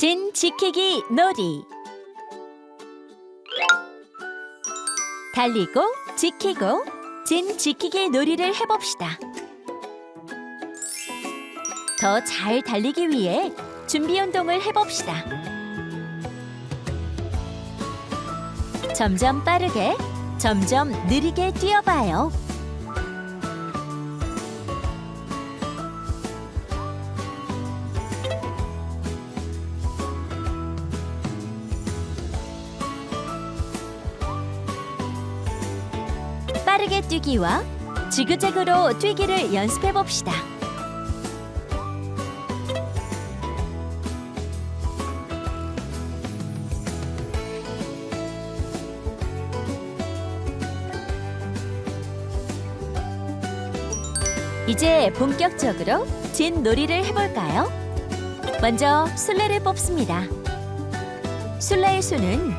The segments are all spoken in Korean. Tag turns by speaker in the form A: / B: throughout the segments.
A: 진 지키기 놀이 달리고 지키고 진 지키기 놀이를 해봅시다. 더 잘 달리기 위해 준비 운동을 해봅시다. 점점 빠르게, 점점 느리게 뛰어봐요. 빠르게 뛰기와 지그재그로 뛰기를 연습해 봅시다. 이제 본격적으로 진 놀이를 해볼까요? 먼저 술래를 뽑습니다. 술래의 수는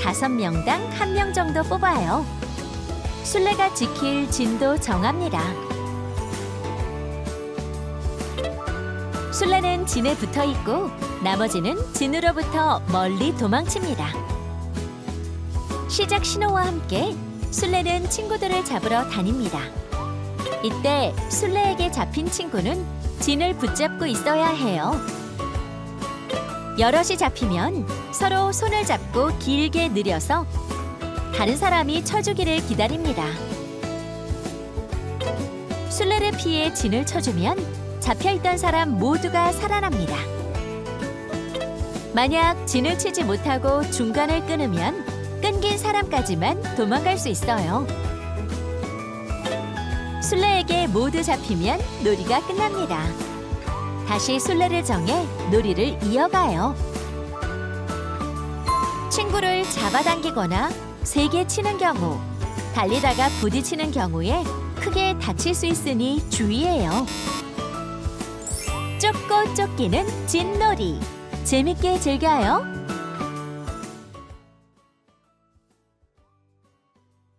A: 다섯 명당 한 명 정도 뽑아요. 술래가 지킬 진도 정합니다. 술래는 진에 붙어 있고 나머지는 진으로부터 멀리 도망칩니다. 시작 신호와 함께 술래는 친구들을 잡으러 다닙니다. 이때 술래에게 잡힌 친구는 진을 붙잡고 있어야 해요. 여럿이 잡히면 서로 손을 잡고 길게 느려서 다른 사람이 쳐주기를 기다립니다. 술래를 피해 진을 쳐주면 잡혀있던 사람 모두가 살아납니다. 만약 진을 치지 못하고 중간을 끊으면 끊긴 사람까지만 도망갈 수 있어요. 술래에게 모두 잡히면 놀이가 끝납니다. 다시 술래를 정해 놀이를 이어가요. 친구를 잡아당기거나 세게 치는 경우, 달리다가 부딪히는 경우에 크게 다칠 수 있으니 주의해요. 쫓고 쫓기는 진놀이. 재밌게 즐겨요.